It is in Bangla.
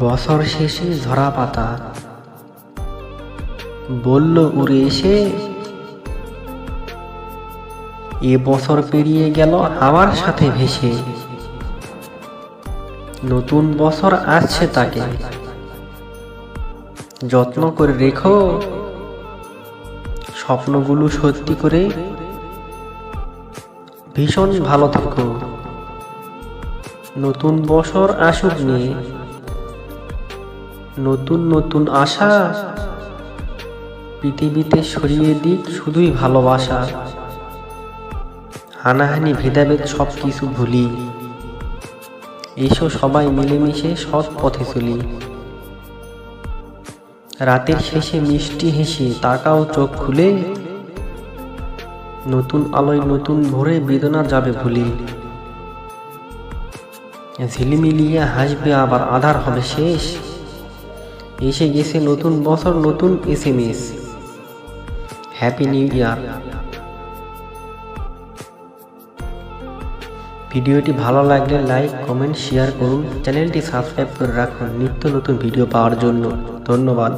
বছর শেষে ঝরা পাতা। বলল উড়ে এসে, এ বছর পেরিয়ে গেল আমার সাথে ভেসে। নতুন বছর আসছে তাকে। যত্ন করে রেখো। স্বপ্নগুলো সত্যি করে ভীষণ ভালো থেকো। নতুন বছর আসুক নিয়ে। নতুন নতুন আশা। পৃথিবীতে ছড়িয়ে দিক শুধুই ভালোবাসা। হানাহানি, ভেদাভেদ সব কিছু ভুলি। এসো সবাই মিলেমিশে সৎ পথে চলি। রাতের শেষে মিষ্টি হেসে তাকাও চোখ খুলে। নতুন আলোয় নতুন ভোরে বেদনা যাবে ভুলি। ঝিলিমিলিয়ে হাসবে আবার আধার হবে শেষ। এসে গেছে নতুন বছর, নতুন S M S happy new year ভিডিওটি ভালো লাগলে লাইক কমেন্ট শেয়ার করুন। চ্যানেলটি সাবস্ক্রাইব করে রাখুন। নিত্য নতুন ভিডিও পাওয়ার জন্য। ধন্যবাদ।